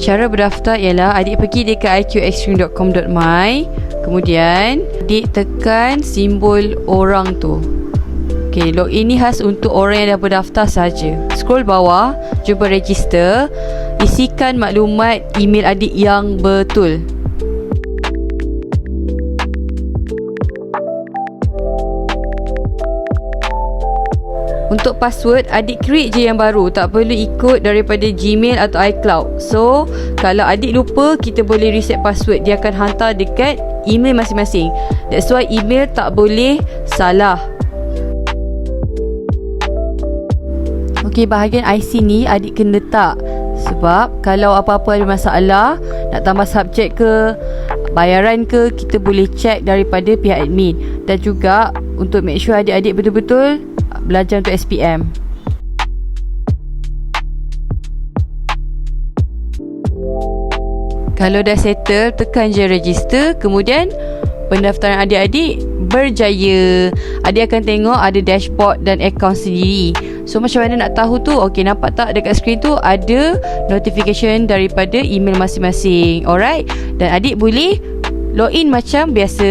Cara berdaftar ialah adik pergi dekat iqextreme.com.my Kemudian adik tekan simbol orang tu Okay, login ni khas untuk orang yang dah berdaftar saja. Scroll bawah, jumpa register, isikan maklumat email adik yang betul. Untuk password, adik create je yang baru. Tak perlu ikut daripada Gmail atau iCloud. So, kalau adik lupa, kita boleh reset password. Dia akan hantar dekat email masing-masing. That's why email tak boleh salah. Okey, bahagian IC ni adik kena letak. Sebab kalau apa-apa ada masalah, nak tambah subjek ke, bayaran ke, kita boleh check daripada pihak admin. Dan juga untuk make sure adik-adik betul-betul belajar untuk SPM. Kalau dah settle, tekan je register. Kemudian, pendaftaran adik-adik berjaya. Adik akan tengok ada dashboard dan akaun sendiri. So, macam mana nak tahu tu? Okey, nampak tak dekat skrin tu ada notification daripada email masing-masing. Alright? Dan adik boleh login macam biasa.